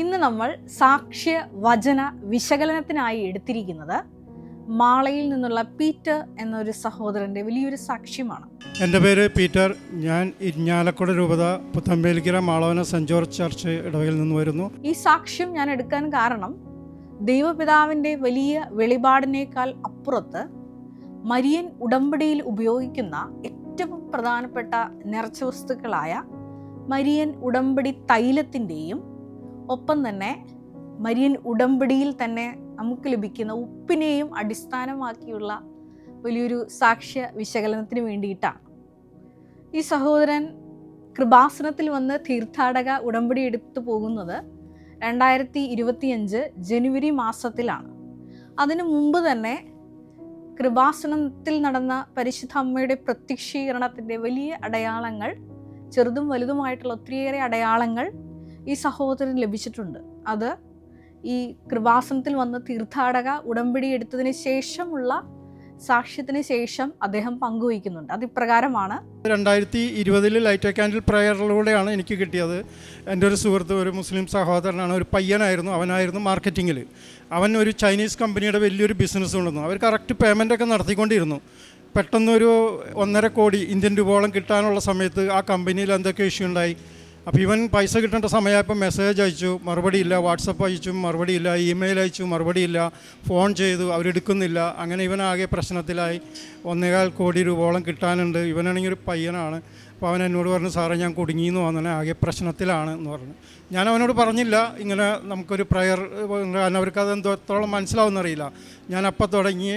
ഇന്ന് നമ്മൾ സാക്ഷ്യ വചന വിശകലനത്തിനായി എടുത്തിരിക്കുന്നത് മാളയിൽ നിന്നുള്ള പീറ്റർ എന്നൊരു സഹോദരന്റെ വലിയൊരു സാക്ഷ്യമാണ്. എന്റെ പേര് പീറ്റർ. ഞാൻ ഇരിഞ്ഞാലക്കുട രൂപത Puthampelikkara Malavana saint George church ഇടവയിൽ നിന്ന് വരുന്നു. ഈ സാക്ഷ്യം ഞാൻ എടുക്കാൻ കാരണം ദൈവപിതാവിന്റെ വലിയ വെളിപാടിനേക്കാൾ അപ്പുറത്ത് മരിയൻ ഉടമ്പടിയിൽ ഉപയോഗിക്കുന്ന ഏറ്റവും പ്രധാനപ്പെട്ട നിറച്ച വസ്തുക്കളായ മരിയൻ ഉടമ്പടി തൈലത്തിന്റെയും ഒപ്പം തന്നെ മരിയൻ ഉടമ്പടിയിൽ തന്നെ നമുക്ക് ലഭിക്കുന്ന ഉപ്പിനെയും അടിസ്ഥാനമാക്കിയുള്ള വലിയൊരു സാക്ഷ്യ വിശകലനത്തിന് വേണ്ടിയിട്ടാണ്. ഈ സഹോദരൻ കൃപാസനത്തിൽ വന്ന് തീർത്ഥാടക ഉടമ്പടി എടുത്തു പോകുന്നത് രണ്ടായിരത്തി ഇരുപത്തിയഞ്ച് ജനുവരി മാസത്തിലാണ്. അതിനു മുമ്പ് തന്നെ കൃപാസനത്തിൽ നടന്ന പരിശുദ്ധ അമ്മയുടെ പ്രത്യക്ഷീകരണത്തിന്റെ വലിയ അടയാളങ്ങൾ ചെറുതും വലുതുമായിട്ടുള്ള ഒത്തിരിയേറെ അടയാളങ്ങൾ ഈ സഹോദരന് ലഭിച്ചിട്ടുണ്ട്. അത് ഈ കൃപാസനത്തിൽ വന്ന് തീർത്ഥാടക ഉടമ്പടി എടുത്തതിന് ശേഷമുള്ള സാക്ഷ്യത്തിന് ശേഷം അദ്ദേഹം പങ്കുവയ്ക്കുന്നുണ്ട്. അത് ഇപ്രകാരമാണ് രണ്ടായിരത്തി ഇരുപതിൽ ലൈറ്റ് കാൻഡിൽ പ്രയറിലൂടെയാണ് എനിക്ക് കിട്ടിയത്. എന്റെ ഒരു സുഹൃത്ത് ഒരു മുസ്ലിം സഹോദരനാണ് ഒരു പയ്യനായിരുന്നു അവനായിരുന്നു മാർക്കറ്റിങ്ങിൽ അവൻ ഒരു ചൈനീസ് കമ്പനിയുടെ വലിയൊരു ബിസിനസ് കൊണ്ടുവന്നു. അവർ കറക്റ്റ് പേയ്മെന്റ് ഒക്കെ നടത്തിക്കൊണ്ടിരുന്നു. പെട്ടെന്നൊരു ഒന്നര കോടി ഇന്ത്യൻ രൂപോളം കിട്ടാനുള്ള സമയത്ത് ആ കമ്പനിയിൽ എന്തൊക്കെ ഇഷ്യൂ ഉണ്ടായി? അപ്പോൾ ഇവൻ പൈസ കിട്ടേണ്ട സമയമായപ്പോൾ മെസ്സേജ് അയച്ചു. മറുപടി മറുപടിയില്ല. വാട്സപ്പ് അയച്ചു മറുപടിയില്ല. ഇമെയിൽ അയച്ചു മറുപടിയില്ല. ഫോൺ ചെയ്തു. അവരെടുക്കുന്നില്ല. അങ്ങനെ ഇവനാകെ പ്രശ്നത്തിലായി. ഒന്നേകാൽ കോടി രൂപോളം കിട്ടാനുണ്ട്. ഇവനാണെങ്കിൽ ഒരു പയ്യനാണ്. അപ്പോൾ അവൻ എന്നോട് പറഞ്ഞു സാറേ ഞാൻ കുടുങ്ങി എന്ന് വന്നെ ആകെ പ്രശ്നത്തിലാണ് എന്ന് പറഞ്ഞു. ഞാൻ അവനോട് പറഞ്ഞില്ല ഇങ്ങനെ നമുക്കൊരു പ്രയർ കാരണം അവർക്ക് അത് എന്തോത്തോളം മനസ്സിലാവുന്നറിയില്ല ഞാൻ അപ്പം തുടങ്ങി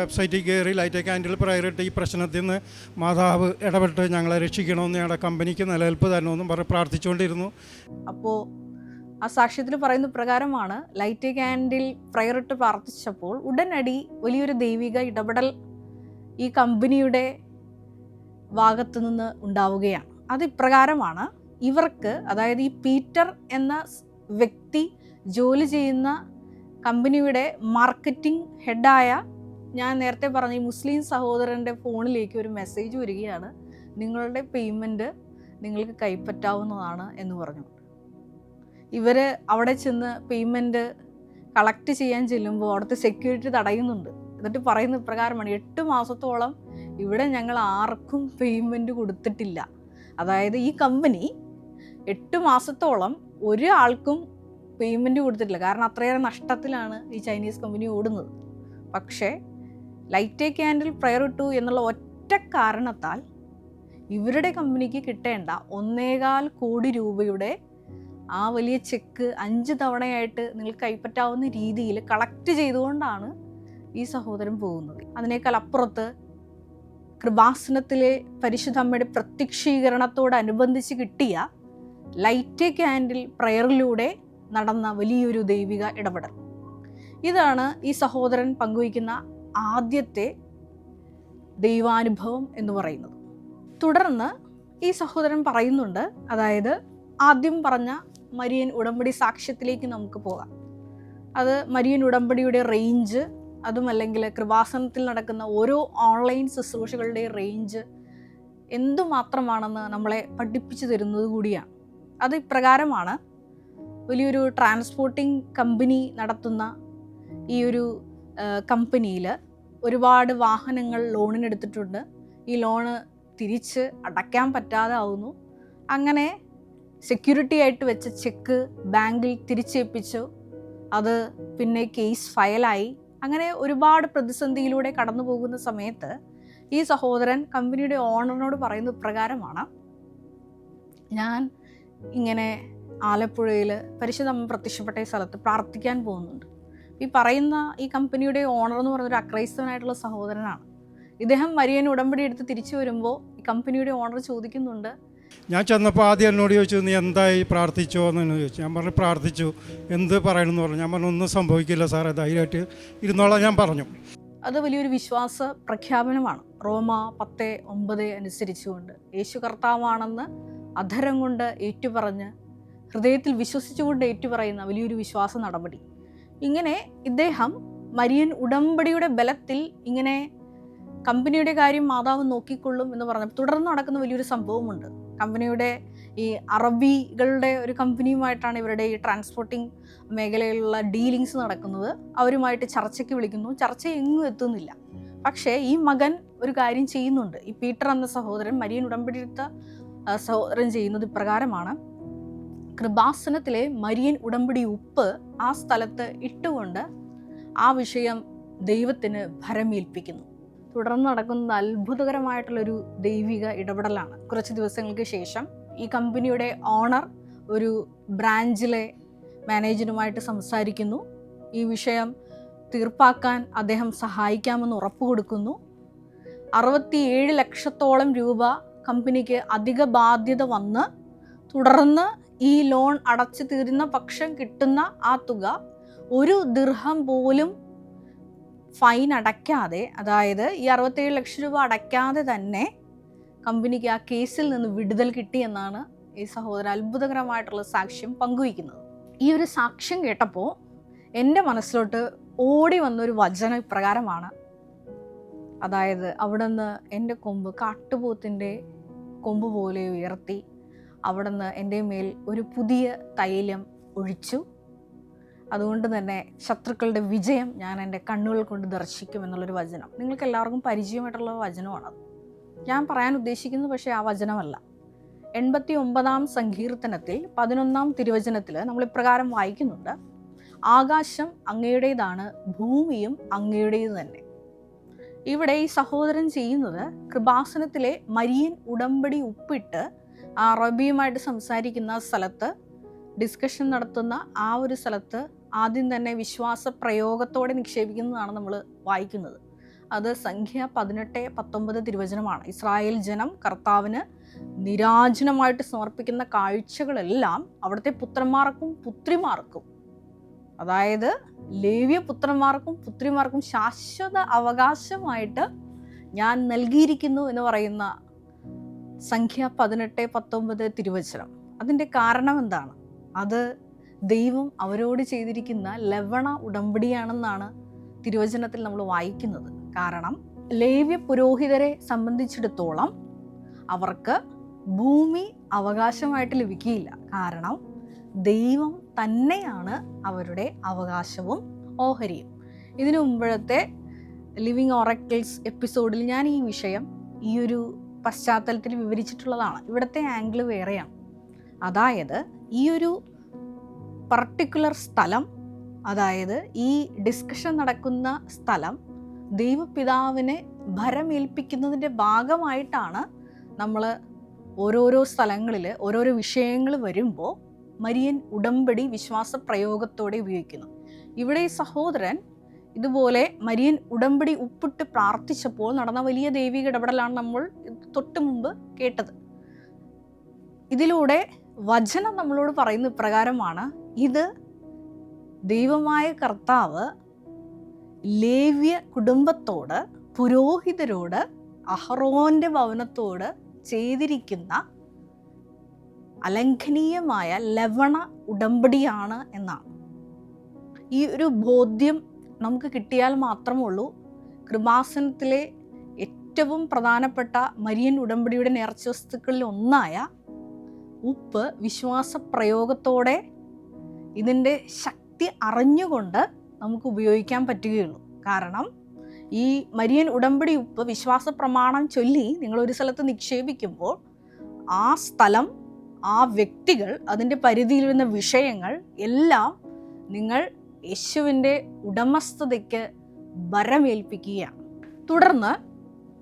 വെബ്സൈറ്റിൽ കയറി ലൈറ്റ് ക്യാൻഡിൽ പ്രയർ ഇട്ട് ഈ പ്രശ്നത്തിൽ നിന്ന് മാതാവ് ഇടപെട്ട് ഞങ്ങളെ രക്ഷിക്കണമെന്ന് ഞങ്ങളുടെ കമ്പനിക്ക് നിലനിൽപ്പ് തരണമെന്നും പറഞ്ഞ് പ്രാർത്ഥിച്ചുകൊണ്ടിരുന്നു. അപ്പോൾ ആ സാക്ഷ്യത്തിൽ പറയുന്ന പ്രകാരമാണ് ലൈറ്റ് ക്യാൻഡിൽ പ്രയർ ഇട്ട് പ്രാർത്ഥിച്ചപ്പോൾ ഉടനടി വലിയൊരു ദൈവിക ഇടപെടൽ ഈ കമ്പനിയുടെ ഭാഗത്തു നിന്ന് ഉണ്ടാവുകയാണ് അതിപ്രകാരമാണ് ഇവർക്ക് അതായത് ഈ പീറ്റർ എന്ന വ്യക്തി ജോലി ചെയ്യുന്ന കമ്പനിയുടെ മാർക്കറ്റിംഗ് ഹെഡായ ഞാൻ നേരത്തെ പറഞ്ഞ ഈ മുസ്ലിം സഹോദരന്റെ ഫോണിലേക്ക് ഒരു മെസ്സേജ് വരികയാണ്. നിങ്ങളുടെ പേയ്മെന്റ് നിങ്ങൾക്ക് കൈപ്പറ്റാവുന്നതാണ് എന്ന് പറഞ്ഞു. ഇവർ അവിടെ ചെന്ന് പേയ്മെന്റ് കളക്ട് ചെയ്യാൻ ചെല്ലുമ്പോൾ അവിടുത്തെ സെക്യൂരിറ്റി തടയുന്നുണ്ട്. എന്നിട്ട് പറയുന്ന ഇപ്രകാരമാണ്. എട്ട് മാസത്തോളം ഇവിടെ ഞങ്ങൾ ആർക്കും പേയ്മെന്റ് കൊടുത്തിട്ടില്ല. അതായത് ഈ കമ്പനി എട്ട് മാസത്തോളം ഒരാൾക്കും പേയ്മെന്റ് കൊടുത്തിട്ടില്ല. കാരണം അത്രയേറെ നഷ്ടത്തിലാണ് ഈ ചൈനീസ് കമ്പനി ഓടുന്നത്. പക്ഷേ ലൈറ്റ് എ ക്യാൻഡിൽ പ്രയർ ഇട്ടു എന്നുള്ള ഒറ്റ കാരണത്താൽ ഇവരുടെ കമ്പനിക്ക് കിട്ടേണ്ട ഒന്നേകാൽ കോടി രൂപയുടെ ആ വലിയ ചെക്ക് അഞ്ച് തവണയായിട്ട് നിങ്ങൾക്ക് കൈപ്പറ്റാവുന്ന രീതിയിൽ കളക്ട് ചെയ്തുകൊണ്ടാണ് ഈ സഹോദരൻ പോകുന്നത്. അതിനേക്കാൾ അപ്പുറത്ത് കൃപാസനത്തിലെ പരിശുദ്ധ അമ്മയുടെ പ്രത്യക്ഷീകരണത്തോടനുബന്ധിച്ച് കിട്ടിയ ലൈറ്റ് ക്യാൻഡിൽ പ്രയറിലൂടെ നടന്ന വലിയൊരു ദൈവിക ഇടപെടൽ. ഇതാണ് ഈ സഹോദരൻ പങ്കുവയ്ക്കുന്ന ആദ്യത്തെ ദൈവാനുഭവം എന്ന് പറയുന്നത്. തുടർന്ന് ഈ സഹോദരൻ പറയുന്നുണ്ട് അതായത് ആദ്യം പറഞ്ഞ മരിയൻ ഉടമ്പടി സാക്ഷ്യത്തിലേക്ക് നമുക്ക് പോകാം. അത് മരിയൻ ഉടമ്പടിയുടെ റേഞ്ച് അതുമല്ലെങ്കിൽ കൃപാസനത്തിൽ നടക്കുന്ന ഓരോ ഓൺലൈൻ ശുശ്രൂഷകളുടെ റേഞ്ച് എന്തുമാത്രമാണെന്ന് നമ്മളെ പഠിപ്പിച്ചു തരുന്നത് കൂടിയാണ്. അത് ഇപ്രകാരമാണ്. വലിയൊരു ട്രാൻസ്പോർട്ടിംഗ് കമ്പനി നടത്തുന്ന ഈ ഒരു കമ്പനിയിൽ ഒരുപാട് വാഹനങ്ങൾ ലോണിനെടുത്തിട്ടുണ്ട് ഈ ലോണ് തിരിച്ച് അടയ്ക്കാൻ പറ്റാതെ ആവുന്നു. അങ്ങനെ സെക്യൂരിറ്റി ആയിട്ട് വെച്ച ചെക്ക് ബാങ്കിൽ തിരിച്ചേൽപ്പിച്ചു. അത് പിന്നെ കേസ് ഫയലായി അങ്ങനെ ഒരുപാട് പ്രതിസന്ധിയിലൂടെ കടന്നു പോകുന്ന സമയത്ത് ഈ സഹോദരൻ കമ്പനിയുടെ ഓണറിനോട് പറയുന്ന പ്രകാരമാണ് ഞാൻ ഇങ്ങനെ ആലപ്പുഴയിൽ പരിശുദ്ധമ്മ പ്രത്യക്ഷപ്പെട്ട ഈ സ്ഥലത്ത് പ്രാർത്ഥിക്കാൻ പോകുന്നുണ്ട്. ഈ പറയുന്ന ഈ കമ്പനിയുടെ ഓണർ എന്ന് പറയുന്ന ഒരു അക്രൈസ്തവനായിട്ടുള്ള സഹോദരനാണ്. ഇദ്ദേഹം മരിയൻ ഉടമ്പടി എടുത്ത് തിരിച്ചു വരുമ്പോൾ ഈ കമ്പനിയുടെ ഓണർ ചോദിക്കുന്നുണ്ട് ഞാൻ ചെന്നപ്പോൾ ആദ്യം എന്നോട് ചോദിച്ചു നീ എന്തായി പ്രാർത്ഥിച്ചോ? എന്ന് ചോദിച്ചു. ഞാൻ പറഞ്ഞു പ്രാർത്ഥിച്ചു. എന്ത് പറയണമെന്ന് പറഞ്ഞു. ഞാൻ പറഞ്ഞു ഒന്നും സംഭവിക്കില്ല സാറേ ധൈര്യമായിട്ട് ഇരുന്നോളാം ഞാൻ പറഞ്ഞു. അത് വലിയൊരു വിശ്വാസ പ്രഖ്യാപനമാണ്. റോമ പത്ത് ഒമ്പത് അനുസരിച്ചുകൊണ്ട് യേശു കർത്താവാണെന്ന് അധരം കൊണ്ട് ഏറ്റുപറഞ്ഞ് ഹൃദയത്തിൽ വിശ്വസിച്ചുകൊണ്ട് ഏറ്റുപറയുന്ന വലിയൊരു വിശ്വാസ നടപടി. ഇങ്ങനെ ഇദ്ദേഹം മരിയൻ ഉടമ്പടിയുടെ ബലത്തിൽ ഇങ്ങനെ കമ്പനിയുടെ കാര്യം മാതാവ് നോക്കിക്കൊള്ളും എന്ന് പറഞ്ഞു തുടർന്ന് നടക്കുന്ന വലിയൊരു സംഭവമുണ്ട്. കമ്പനിയുടെ ഈ അറബികളുടെ ഒരു കമ്പനിയുമായിട്ടാണ് ഇവരുടെ ഈ ട്രാൻസ്പോർട്ടിംഗ് മേഖലയിലുള്ള ഡീലിങ്സ് നടക്കുന്നത്. അവരുമായിട്ട് ചർച്ചയ്ക്ക് വിളിക്കുന്നു. ചർച്ച എങ്ങും എത്തുന്നില്ല. പക്ഷേ ഈ മകൻ ഒരു കാര്യം ചെയ്യുന്നുണ്ട്. ഈ പീറ്റർ എന്ന സഹോദരൻ മരിയൻ ഉടമ്പടിയെടുത്ത സഹോദരൻ ചെയ്യുന്നത് ഇപ്രകാരമാണ്. കൃപാസനത്തിലെ മരിയൻ ഉടമ്പടി ഉപ്പ് ആ സ്ഥലത്ത് ഇട്ടുകൊണ്ട് ആ വിഷയം ദൈവത്തിന് ഭരമേൽപ്പിക്കുന്നു. തുടർന്ന് നടക്കുന്ന അത്ഭുതകരമായിട്ടുള്ളൊരു ദൈവിക ഇടപെടലാണ്. കുറച്ച് ദിവസങ്ങൾക്ക് ശേഷം ഈ കമ്പനിയുടെ ഓണർ ഒരു ബ്രാഞ്ചിലെ മാനേജറുമായിട്ട് സംസാരിക്കുന്നു. ഈ വിഷയം തീർപ്പാക്കാൻ അദ്ദേഹം സഹായിക്കാമെന്ന് ഉറപ്പ് കൊടുക്കുന്നു. അറുപത്തിയേഴ് ലക്ഷത്തോളം രൂപ കമ്പനിക്ക് അധിക ബാധ്യത വന്ന് തുടർന്ന് ഈ ലോൺ അടച്ചു തീരുന്ന പക്ഷം കിട്ടുന്ന ആ തുക ഒരു ദീർഘം പോലും ഫൈൻ അടയ്ക്കാതെ അതായത് ഈ അറുപത്തേഴ് ലക്ഷം രൂപ അടയ്ക്കാതെ തന്നെ കമ്പനിക്ക് ആ കേസിൽ നിന്ന് വിടുതൽ കിട്ടിയെന്നാണ് ഈ സഹോദരൻ അത്ഭുതകരമായിട്ടുള്ള സാക്ഷ്യം പങ്കുവയ്ക്കുന്നത്. ഈ ഒരു സാക്ഷ്യം കേട്ടപ്പോൾ എന്റെ മനസ്സിലോട്ട് ഓടി വന്നൊരു വചനം ഇപ്രകാരമാണ്. അതായത് അവിടുന്ന് എന്റെ കൊമ്പ് കാട്ടുപോത്തിന്റെ കൊമ്പ് പോലെ ഉയർത്തി അവിടുന്ന് എന്റെ മേൽ ഒരു പുതിയ തൈലം ഒഴിച്ചു. അതുകൊണ്ട് തന്നെ ശത്രുക്കളുടെ വിജയം ഞാൻ എന്റെ കണ്ണുകൾ കൊണ്ട് ദർശിക്കും എന്നുള്ളൊരു വചനം. നിങ്ങൾക്ക് എല്ലാവർക്കും പരിചയമായിട്ടുള്ള വചനമാണത് ഞാൻ പറയാൻ ഉദ്ദേശിക്കുന്നത് പക്ഷേ ആ വചനമല്ല. എൺപത്തി ഒമ്പതാം സങ്കീർത്തനത്തിൽ പതിനൊന്നാം തിരുവചനത്തിൽ നമ്മൾ ഇപ്രകാരം വായിക്കുന്നുണ്ട്. ആകാശം അങ്ങയുടേതാണ് ഭൂമിയും അങ്ങയുടേത് തന്നെ. ഇവിടെ ഈ സഹോദരൻ ചെയ്യുന്നത് കൃപാസനത്തിലെ മരിയൻ ഉടമ്പടി ഉപ്പിട്ട് റബിയുമായിട്ട് സംസാരിക്കുന്ന സ്ഥലത്ത് ഡിസ്കഷൻ നടത്തുന്ന ആ ഒരു സ്ഥലത്ത് ആദ്യം തന്നെ വിശ്വാസ പ്രയോഗത്തോടെ നിക്ഷേപിക്കുന്നതാണ് നമ്മൾ വായിക്കുന്നത്. അത് സംഖ്യ പതിനെട്ട് പത്തൊമ്പത് തിരുവചനമാണ്. ഇസ്രായേൽ ജനം കർത്താവിന് നിരാജനമായിട്ട് സമർപ്പിക്കുന്ന കാഴ്ചകളെല്ലാം അവിടുത്തെ പുത്രന്മാർക്കും പുത്രിമാർക്കും അതായത് ലേവ്യ പുത്രന്മാർക്കും പുത്രിമാർക്കും ശാശ്വത അവകാശമായിട്ട് ഞാൻ നൽകിയിരിക്കുന്നു എന്ന് പറയുന്ന സംഖ്യ പതിനെട്ട് പത്തൊമ്പത് തിരുവചനം. അതിന്റെ കാരണം എന്താണ്? അത് ദൈവം അവരോട് ചെയ്തിരിക്കുന്ന ലവണ ഉടമ്പടിയാണെന്നാണ് തിരുവചനത്തിൽ നമ്മൾ വായിക്കുന്നത്. കാരണം ലേവ്യ പുരോഹിതരെ സംബന്ധിച്ചിടത്തോളം അവർക്ക് ഭൂമി അവകാശമായിട്ട് ലഭിക്കുകയില്ല. കാരണം ദൈവം തന്നെയാണ് അവരുടെ അവകാശവും ഓഹരിയും. ഇതിനു മുമ്പഴത്തെ ലിവിങ് ഓറക്കിൾസ് എപ്പിസോഡിൽ ഞാൻ ഈ വിഷയം ഈ ഒരു പശ്ചാത്തലത്തിൽ വിവരിച്ചിട്ടുള്ളതാണ്. ഇവിടുത്തെ ആംഗിൾ വേറെയാണ്. അതായത് ഈ ഒരു പർട്ടിക്കുലർ സ്ഥലം അതായത് ഈ ഡിസ്കഷൻ നടക്കുന്ന സ്ഥലം ദൈവപിതാവിനെ ഭരമേൽപ്പിക്കുന്നതിന്റെ ഭാഗമായിട്ടാണ് നമ്മൾ ഓരോരോ സ്ഥലങ്ങളിൽ ഓരോരോ വിഷയങ്ങൾ വരുമ്പോൾ മരിയൻ ഉടമ്പടി വിശ്വാസ പ്രയോഗത്തോടെ ഉപയോഗിക്കുന്നു. ഇവിടെ ഈ സഹോദരൻ ഇതുപോലെ മരിയൻ ഉടമ്പടി ഉപ്പിട്ട് പ്രാർത്ഥിച്ചപ്പോൾ നടന്ന വലിയ ദൈവിക ഇടപെടലാണ് നമ്മൾ തൊട്ട് മുമ്പ് കേട്ടത്. ഇതിലൂടെ വചനം നമ്മളോട് പറയുന്ന ഇപ്രകാരമാണ്. ഇത് ദൈവമായ കർത്താവ് ലേവ്യ കുടുംബത്തോട് പുരോഹിതരോട് അഹ്റോന്റെ ഭവനത്തോട് ചെയ്തിരിക്കുന്ന അലംഘനീയമായ ലവണ ഉടമ്പടിയാണ് എന്നാണ്. ഈ ഒരു ബോധ്യം നമുക്ക് കിട്ടിയാൽ മാത്രമേ ഉള്ളൂ. കൃപാസനത്തിലെ ഏറ്റവും പ്രധാനപ്പെട്ട മരിയൻ ഉടമ്പടിയുടെ നേർച്ച വസ്തുക്കളിൽ ഒന്നായ ഉപ്പ് വിശ്വാസ പ്രയോഗത്തോടെ ഇതിന്റെ ശക്തി അറിഞ്ഞുകൊണ്ട് നമുക്ക് ഉപയോഗിക്കാൻ പറ്റുകയുള്ളൂ. കാരണം ഈ മരിയൻ ഉടമ്പടി ഉപ്പ് വിശ്വാസ പ്രമാണം ചൊല്ലി നിങ്ങൾ ഒരു സ്ഥലത്ത് നിക്ഷേപിക്കുമ്പോൾ ആ സ്ഥലം ആ വ്യക്തികൾ അതിന്റെ പരിധിയിൽ വരുന്ന വിഷയങ്ങൾ എല്ലാം നിങ്ങൾ യേശുവിന്റെ ഉടമസ്ഥതയ്ക്ക് വരമേൽപ്പിക്കുകയാണ് തുടർന്ന്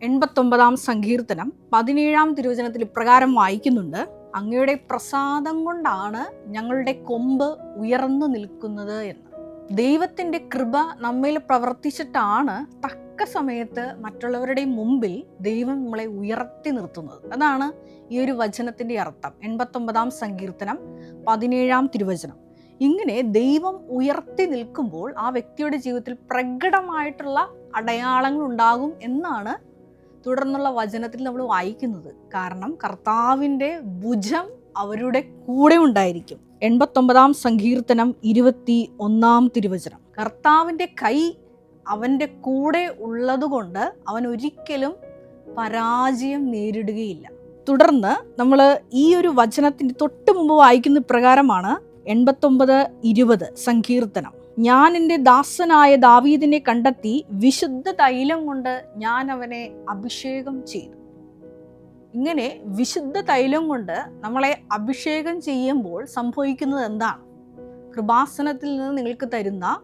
എൺപത്തൊമ്പതാം സങ്കീർത്തനം പതിനേഴാം തിരുവചനത്തിൽ ഇപ്രകാരം വായിക്കുന്നുണ്ട്. അങ്ങയുടെ പ്രസാദം കൊണ്ടാണ് ഞങ്ങളുടെ കൊമ്പ് ഉയർന്നു നിൽക്കുന്നത് എന്ന്. ദൈവത്തിന്റെ കൃപ നമ്മിൽ പ്രവർത്തിച്ചിട്ടാണ് തക്ക സമയത്ത് മറ്റുള്ളവരുടെ മുമ്പിൽ ദൈവം നമ്മളെ ഉയർത്തി നിർത്തുന്നത്. അതാണ് ഈ ഒരു വചനത്തിന്റെ അർത്ഥം. എൺപത്തൊമ്പതാം സങ്കീർത്തനം പതിനേഴാം തിരുവചനം. ഇങ്ങനെ ദൈവം ഉയർത്തി നിൽക്കുമ്പോൾ ആ വ്യക്തിയുടെ ജീവിതത്തിൽ പ്രകടമായിട്ടുള്ള അടയാളങ്ങൾ ഉണ്ടാകും എന്നാണ് തുടർന്നുള്ള വചനത്തിൽ നമ്മൾ വായിക്കുന്നത് കാരണം കർത്താവിന്റെ ഭുജം അവരുടെ കൂടെ ഉണ്ടായിരിക്കും. എൺപത്തൊമ്പതാം സങ്കീർത്തനം ഇരുപത്തി ഒന്നാം തിരുവചനം. കർത്താവിന്റെ കൈ അവന്റെ കൂടെ ഉള്ളതുകൊണ്ട് അവൻ ഒരിക്കലും പരാജയം നേരിടുകയില്ല. തുടർന്ന് നമ്മൾ ഈ ഒരു വചനത്തിന്റെ തൊട്ട് മുമ്പ് വായിക്കുന്ന പ്രകാരമാണ് എൺപത്തൊമ്പത് ഇരുപത് സങ്കീർത്തനം. ഞാൻ എന്റെ ദാസനായ ദാവീദിനെ കണ്ടെത്തി വിശുദ്ധ തൈലം കൊണ്ട് ഞാൻ അവനെ അഭിഷേകം ചെയ്തു. ഇങ്ങനെ വിശുദ്ധ തൈലം കൊണ്ട് നമ്മളെ അഭിഷേകം ചെയ്യുമ്പോൾ സംഭവിക്കുന്നത് എന്താണ്? കൃപാസനത്തിൽ നിന്ന് നിങ്ങൾക്ക് തരുന്ന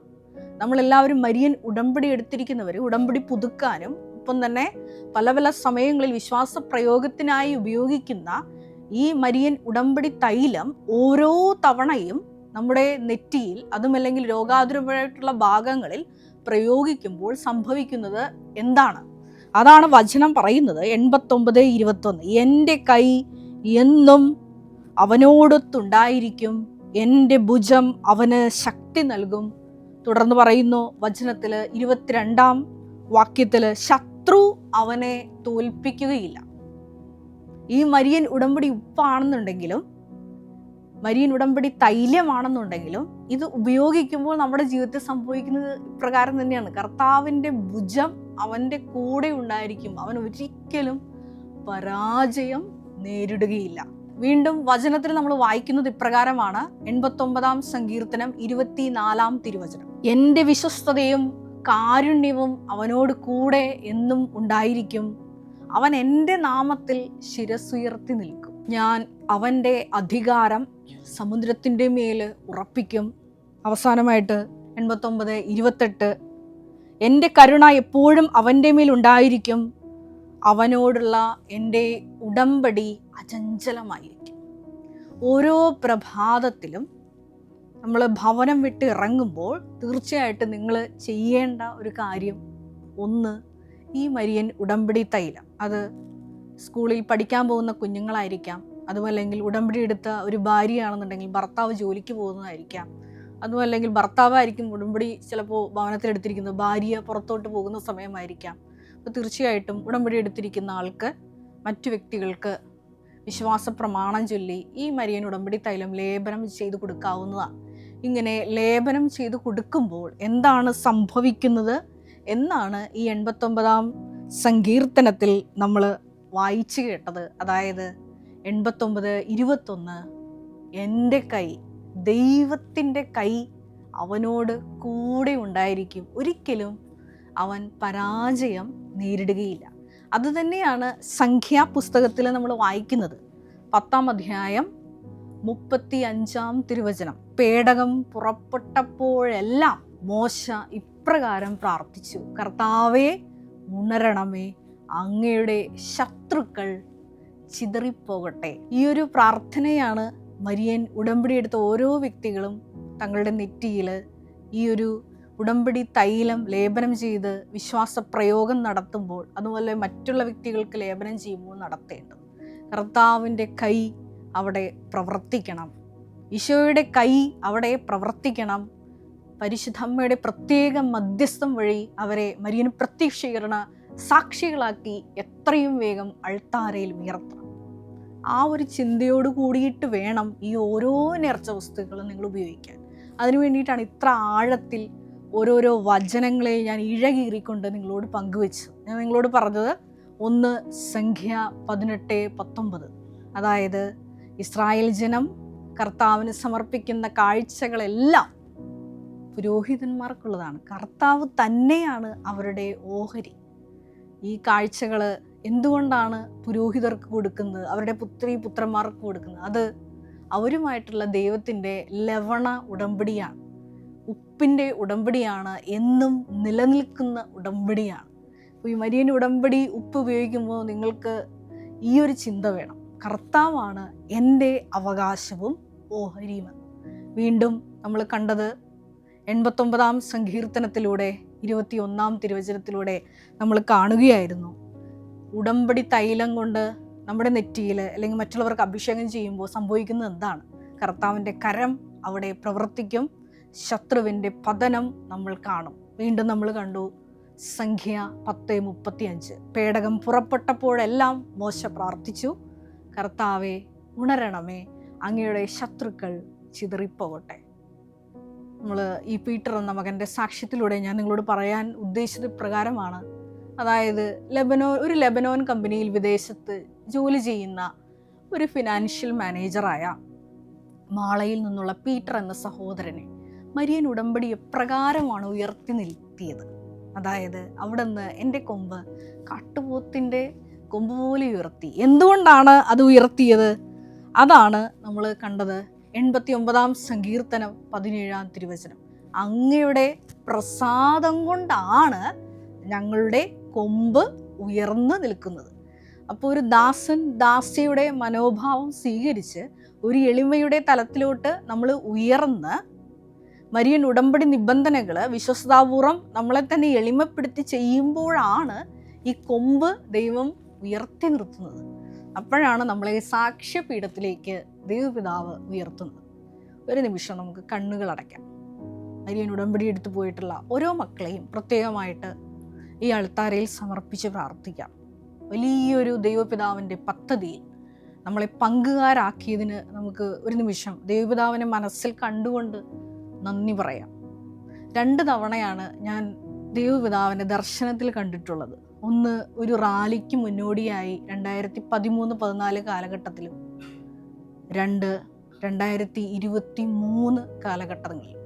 നമ്മളെല്ലാവരും മരിയൻ ഉടമ്പടി എടുത്തിരിക്കുന്നവർ ഉടമ്പടി പുതുക്കാനും ഒപ്പം തന്നെ പല പല സമയങ്ങളിൽ വിശ്വാസ പ്രയോഗത്തിനായി ഉപയോഗിക്കുന്ന ഈ മരിയൻ ഉടമ്പടി തൈലം ഓരോ തവണയും നമ്മുടെ നെറ്റിയിൽ അതുമല്ലെങ്കിൽ രോഗാതുരമായിട്ടുള്ള ഭാഗങ്ങളിൽ പ്രയോഗിക്കുമ്പോൾ സംഭവിക്കുന്നത് എന്താണ്? അതാണ് വചനം പറയുന്നത് എൺപത്തൊമ്പത് ഇരുപത്തൊന്ന്. എന്റെ കൈ എന്നും അവനോടൊത്തുണ്ടായിരിക്കും. എന്റെ ഭുജം അവന് ശക്തി നൽകും. തുടർന്ന് പറയുന്നു വചനത്തിൽ ഇരുപത്തിരണ്ടാം വാക്യത്തിൽ ശത്രു അവനെ തോൽപ്പിക്കുകയില്ല. ഈ മരിയൻ ഉടമ്പടി ഉപ്പാണെന്നുണ്ടെങ്കിലും മരിയൻ ഉടമ്പടി തൈല്യമാണെന്നുണ്ടെങ്കിലും ഇത് ഉപയോഗിക്കുമ്പോൾ നമ്മുടെ ജീവിതത്തിൽ സംഭവിക്കുന്നത് ഇപ്രകാരം തന്നെയാണ്. കർത്താവിന്റെ ഭുജം അവന്റെ കൂടെ ഉണ്ടായിരിക്കും. അവൻ ഒരിക്കലും പരാജയം നേരിടുകയില്ല. വീണ്ടും വചനത്തിൽ നമ്മൾ വായിക്കുന്നത് ഇപ്രകാരമാണ്. എൺപത്തൊമ്പതാം സങ്കീർത്തനം ഇരുപത്തിനാലാം തിരുവചനം. എന്റെ വിശ്വസ്തതയും കാരുണ്യവും അവനോട് കൂടെ എന്നും ഉണ്ടായിരിക്കും. അവൻ എന്റെ നാമത്തിൽ ശിരസുയർത്തി നിൽക്കും. ഞാൻ അവന്റെ അധികാരം സമുദ്രത്തിന്റെ മേൽ ഉറപ്പിക്കും. അവസാനമായിട്ട് എൺപത്തൊമ്പത് ഇരുപത്തെട്ട്. എന്റെ കരുണ എപ്പോഴും അവന്റെ മേൽ ഉണ്ടായിരിക്കും. അവനോടുള്ള എന്റെ ഉടമ്പടി അചഞ്ചലമായിരിക്കും. ഓരോ പ്രഭാതത്തിലും നമ്മൾ ഭവനം വിട്ട് ഇറങ്ങുമ്പോൾ തീർച്ചയായിട്ടും നിങ്ങൾ ചെയ്യേണ്ട ഒരു കാര്യം. ഒന്ന് ഈ മരിയൻ ഉടമ്പടി തൈലം. അത് സ്കൂളിൽ പഠിക്കാൻ പോകുന്ന കുഞ്ഞുങ്ങളായിരിക്കാം. അതുമല്ലെങ്കിൽ ഉടമ്പടി എടുത്ത ഒരു ഭാര്യയാണെന്നുണ്ടെങ്കിൽ ഭർത്താവ് ജോലിക്ക് പോകുന്നതായിരിക്കാം. അതുമല്ലെങ്കിൽ ഭർത്താവായിരിക്കും ഉടമ്പടി ചിലപ്പോൾ ഭവനത്തിലെടുത്തിരിക്കുന്നത് ഭാര്യ പുറത്തോട്ട് പോകുന്ന സമയമായിരിക്കാം. അപ്പോൾ തീർച്ചയായിട്ടും ഉടമ്പടി എടുത്തിരിക്കുന്ന ആൾക്ക് മറ്റു വ്യക്തികൾക്ക് വിശ്വാസ പ്രമാണം ചൊല്ലി ഈ മരിയൻ ഉടമ്പടി തൈലം ലേപനം ചെയ്ത് കൊടുക്കാവുന്നതാണ് ഇങ്ങനെ ലേപനം ചെയ്ത് കൊടുക്കുമ്പോൾ എന്താണ് സംഭവിക്കുന്നത് എന്നാണ് ഈ എൺപത്തൊമ്പതാം സങ്കീർത്തനത്തിൽ നമ്മൾ വായിച്ചു കേട്ടത്. അതായത് എൺപത്തൊമ്പത് ഇരുപത്തൊന്ന് എന്റെ കൈ ദൈവത്തിന്റെ കൈ അവനോട് കൂടെ ഉണ്ടായിരിക്കും. ഒരിക്കലും അവൻ പരാജയം നേരിടുകയില്ല. അതുതന്നെയാണ് സംഖ്യാപുസ്തകത്തിൽ നമ്മൾ വായിക്കുന്നത്. പത്താം അധ്യായം മുപ്പത്തി അഞ്ചാം തിരുവചനം. പേടകം പുറപ്പെട്ടപ്പോഴെല്ലാം മോശ ഇപ്രകാരം പ്രാർത്ഥിച്ചു. കർത്താവെ ഉണരണമേ അങ്ങയുടെ ശത്രുക്കൾ ചിതറിപ്പോകട്ടെ. ഈ ഒരു പ്രാർത്ഥനയാണ് മരിയൻ ഉടമ്പടി എടുത്ത ഓരോ വ്യക്തികളും തങ്ങളുടെ നെറ്റിയിൽ ഈ ഒരു ഉടമ്പടി തൈലം ലേപനം ചെയ്ത് വിശ്വാസ പ്രയോഗം നടത്തുമ്പോൾ അതുപോലെ മറ്റുള്ള വ്യക്തികൾക്ക് ലേപനം ചെയ്യുമ്പോൾ നടത്തേണ്ടത്. കർത്താവിന്റെ കൈ അവിടെ പ്രവർത്തിക്കണം. ഈശോയുടെ കൈ അവിടെ പ്രവർത്തിക്കണം. പരിശുദ്ധമ്മയുടെ പ്രത്യേക മധ്യസ്ഥം വഴി അവരെ മരിയന് പ്രത്യക്ഷീകരണ സാക്ഷികളാക്കി എത്രയും വേഗം അൾത്താരയിൽ ഉയർത്തണം. ആ ഒരു ചിന്തയോട് കൂടിയിട്ട് വേണം ഈ ഓരോ നേർച്ച വസ്തുക്കളും നിങ്ങൾ ഉപയോഗിക്കാൻ. അതിനു വേണ്ടിയിട്ടാണ് ഇത്ര ആഴത്തിൽ ഓരോരോ വചനങ്ങളെ ഞാൻ ഇഴകീറിക്കൊണ്ട് നിങ്ങളോട് പങ്കുവെച്ചു ഞാൻ നിങ്ങളോട് പറഞ്ഞത് ഒന്ന് സംഖ്യ പതിനെട്ട് പത്തൊമ്പത്. അതായത് ഇസ്രായേൽ ജനം കർത്താവിന് സമർപ്പിക്കുന്ന കാഴ്ചകളെല്ലാം പുരോഹിതന്മാർക്കുള്ളതാണ്. കർത്താവ് തന്നെയാണ് അവരുടെ ഓഹരി. ഈ കാഴ്ചകൾ എന്തുകൊണ്ടാണ് പുരോഹിതർക്ക് കൊടുക്കുന്നത്? അവരുടെ പുത്രി പുത്രന്മാർക്ക് കൊടുക്കുന്നത്? അത് അവരുമായിട്ടുള്ള ദൈവത്തിന്റെ ലവണ ഉടമ്പടിയാണ്. ഉപ്പിന്റെ ഉടമ്പടിയാണ് എന്നും നിലനിൽക്കുന്ന ഉടമ്പടിയാണ്. ഈ മരിയൻ ഉടമ്പടി ഉപ്പ് ഉപയോഗിക്കുമ്പോൾ നിങ്ങൾക്ക് ഈ ഒരു ചിന്ത വേണം. കർത്താവാണ് എന്റെ അവകാശവും ഓഹരിയുമെന്ന് വീണ്ടും നമ്മൾ കണ്ടത് എൺപത്തൊമ്പതാം സങ്കീർത്തനത്തിലൂടെ ഇരുപത്തി ഒന്നാം തിരുവചനത്തിലൂടെ നമ്മൾ കാണുകയായിരുന്നു. ഉടമ്പടി തൈലം കൊണ്ട് നമ്മുടെ നെറ്റിയിൽ അല്ലെങ്കിൽ മറ്റുള്ളവർക്ക് അഭിഷേകം ചെയ്യുമ്പോൾ സംഭവിക്കുന്നത് എന്താണ്? കർത്താവിന്റെ കരം അവിടെ പ്രവർത്തിക്കും ശത്രുവിന്റെ പതനം നമ്മൾ കാണും. വീണ്ടും നമ്മൾ കണ്ടു സംഖ്യ പത്ത് മുപ്പത്തി അഞ്ച് പേടകം പുറപ്പെട്ടപ്പോഴെല്ലാം മോശ പ്രാർത്ഥിച്ചു കർത്താവെ ഉണരണമേ അങ്ങയുടെ ശത്രുക്കൾ ചിതറിപ്പോകട്ടെ. നമ്മൾ ഈ പീറ്റർ എന്ന മകന്റെ സാക്ഷ്യത്തിലൂടെ ഞാൻ നിങ്ങളോട് പറയാൻ ഉദ്ദേശിച്ചത് പ്രകാരമാണ് അതായത് ലെബനോൻ ഒരു ലെബനോൻ കമ്പനിയിൽ വിദേശത്ത് ജോലി ചെയ്യുന്ന ഒരു ഫിനാൻഷ്യൽ മാനേജറായ മാളയിൽ നിന്നുള്ള പീറ്റർ എന്ന സഹോദരനെ മരിയൻ ഉടമ്പടി എപ്രകാരമാണ് ഉയർത്തി നിർത്തിയത് അതായത് അവിടെ നിന്ന് എന്റെ കൊമ്പ് കാട്ടുപോത്തിന്റെ കൊമ്പ് പോലെ ഉയർത്തി. എന്തുകൊണ്ടാണ് അത് ഉയർത്തിയത്? അതാണ് നമ്മൾ കണ്ടത് എൺപത്തി ഒമ്പതാം സങ്കീർത്തനം പതിനേഴാം തിരുവചനം. അങ്ങയുടെ പ്രസാദം കൊണ്ടാണ് ഞങ്ങളുടെ കൊമ്പ് ഉയർന്നു നിൽക്കുന്നത്. അപ്പോൾ ഒരു ദാസൻ ദാസിയുടെ മനോഭാവം സ്വീകരിച്ച് ഒരു എളിമയുടെ തലത്തിലോട്ട് നമ്മൾ ഉയർന്ന് മരിയൻ ഉടമ്പടി നിബന്ധനകൾ വിശ്വസ്താപൂർവം നമ്മളെ തന്നെ എളിമപ്പെടുത്തി ചെയ്യുമ്പോഴാണ് ഈ കൊമ്പ് ദൈവം ഉയർത്തി നിർത്തുന്നത്. അപ്പോഴാണ് നമ്മളെ സാക്ഷ്യപീഠത്തിലേക്ക് ദൈവപിതാവ് ഉയർത്തുന്നത്. ഒരു നിമിഷം നമുക്ക് കണ്ണുകൾ അടയ്ക്കാം. മരിയൻ ഉടമ്പടി എടുത്തു പോയിട്ടുള്ള ഓരോ മക്കളെയും പ്രത്യേകമായിട്ട് ഈ അൾത്താരയിൽ സമർപ്പിച്ച് പ്രാർത്ഥിക്കാം. വലിയൊരു ദൈവപിതാവിന്റെ പദ്ധതിയിൽ നമ്മളെ പങ്കുകാരാക്കിയതിന് നമുക്ക് ഒരു നിമിഷം ദൈവപിതാവിനെ മനസ്സിൽ കണ്ടുകൊണ്ട് നന്ദി പറയാം. രണ്ട് തവണയാണ് ഞാൻ ദൈവപിതാവിന്റെ ദർശനത്തിൽ കണ്ടിട്ടുള്ളത്. ഒന്ന് ഒരു റാലിക്ക് മുന്നോടിയായി രണ്ടായിരത്തി പതിമൂന്ന് പതിനാല് കാലഘട്ടത്തിലും രണ്ട് രണ്ടായിരത്തി ഇരുപത്തി മൂന്ന് കാലഘട്ടങ്ങളിൽ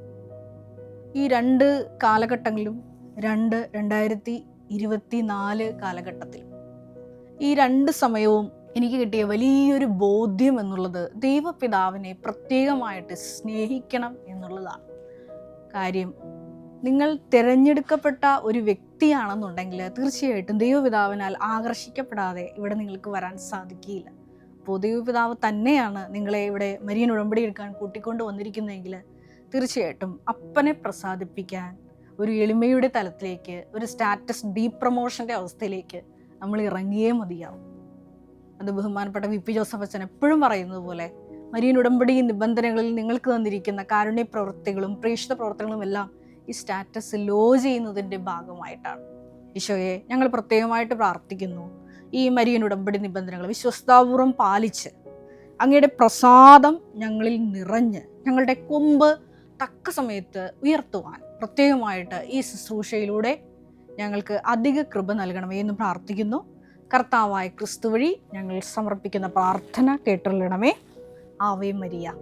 ഈ രണ്ട് കാലഘട്ടങ്ങളിലും രണ്ട് രണ്ടായിരത്തി ഇരുപത്തി നാല് കാലഘട്ടത്തിൽ. ഈ രണ്ട് സമയവും എനിക്ക് കിട്ടിയ വലിയൊരു ബോധ്യം എന്നുള്ളത് ദൈവപിതാവിനെ പ്രത്യേകമായിട്ട് സ്നേഹിക്കണം എന്നുള്ളതാണ്. കാര്യം നിങ്ങൾ തിരഞ്ഞെടുക്കപ്പെട്ട ഒരു വ്യക്തിയാണെന്നുണ്ടെങ്കിൽ തീർച്ചയായിട്ടും ദൈവപിതാവിനാൽ ആകർഷിക്കപ്പെടാതെ ഇവിടെ നിങ്ങൾക്ക് വരാൻ സാധിക്കില്ല അപ്പോൾ ദൈവപിതാവ് തന്നെയാണ് നിങ്ങളെ ഇവിടെ മരിയൻ ഉടമ്പടി എടുക്കാൻ കൂട്ടിക്കൊണ്ട് വന്നിരിക്കുന്നതെങ്കിൽ തീർച്ചയായിട്ടും അപ്പനെ പ്രസാദിപ്പിക്കാൻ ഒരു എളിമയുടെ തലത്തിലേക്ക് ഒരു സ്റ്റാറ്റസ് ഡീപ് പ്രൊമോഷന്റെ അവസ്ഥയിലേക്ക് നമ്മൾ ഇറങ്ങിയേ മതിയാവും. അത് ബഹുമാനപ്പെട്ട വി പി ജോസഫ് അച്ഛൻ എപ്പോഴും പറയുന്നത് പോലെ മരിയൻ ഉടമ്പടി നിബന്ധനകളിൽ നിങ്ങൾക്ക് തന്നിരിക്കുന്ന കാരുണ്യ പ്രവൃത്തികളും പ്രേക്ഷിത പ്രവർത്തനങ്ങളും എല്ലാം ഈ സ്റ്റാറ്റസ് ലോ ചെയ്യുന്നതിന്റെ ഭാഗമായിട്ടാണ്. ഈശോയെ ഞങ്ങൾ പ്രത്യേകമായിട്ട് പ്രാർത്ഥിക്കുന്നു. ഈ മരിയൻ ഉടമ്പടി നിബന്ധനകൾ വിശ്വസ്താപൂർവം പാലിച്ച് അങ്ങയുടെ പ്രസാദം ഞങ്ങളിൽ നിറഞ്ഞ് ഞങ്ങളുടെ കൊമ്പ് തക്ക സമയത്ത് ഉയർത്തുവാൻ പ്രത്യേകമായിട്ട് ഈ ശുശ്രൂഷയിലൂടെ ഞങ്ങൾക്ക് അധിക കൃപ നൽകണമേ എന്ന് പ്രാർത്ഥിക്കുന്നു. കർത്താവായ ക്രിസ്തു വഴി ഞങ്ങൾ സമർപ്പിക്കുന്ന പ്രാർത്ഥന കേട്ടറിയണമേ. Ave Maria.